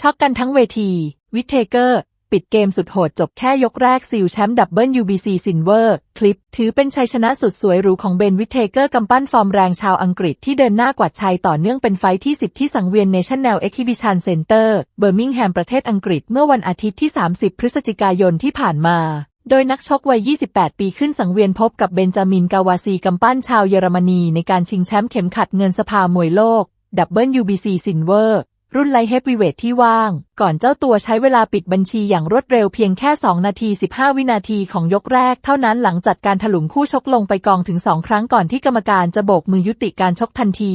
ช็อกกันทั้งเวที วิทเทเกอร์ ปิดเกมสุดโหดจบแค่ยกแรกซิลแชมป์ดับเบิล UBC Silver คลิป ถือเป็นชัยชนะสุดสวยหรูของเบนวิทเทเกอร์กำปั้นฟอร์มแรงชาวอังกฤษที่เดินหน้ากวาดชัยต่อเนื่องเป็นไฟที่ 10 ที่สังเวียน National Exhibition Center เบอร์มิงแฮมประเทศอังกฤษเมื่อวันอาทิตย์ที่ 30 พฤศจิกายนที่ผ่านมาโดยนักชกวัย 28 ปีขึ้นสังเวียนพบกับเบนจามิน กาวาซีกำปั้นชาวเยอรมนีในการชิงแชมป์เข็มขัดเงินสภามวยโลกดับเบิล UBC Silver รุ่นไลท์เฮฟวีเวทที่ว่าง ก่อนเจ้าตัวใช้เวลาปิดบัญชีอย่างรวดเร็วเพียงแค่ 2 นาที 15 วินาทีของยกแรก เท่านั้นหลังจัดการถลุงคู่ชกลงไปกองถึง 2 ครั้งก่อนที่กรรมการจะโบกมือยุติการชกทันที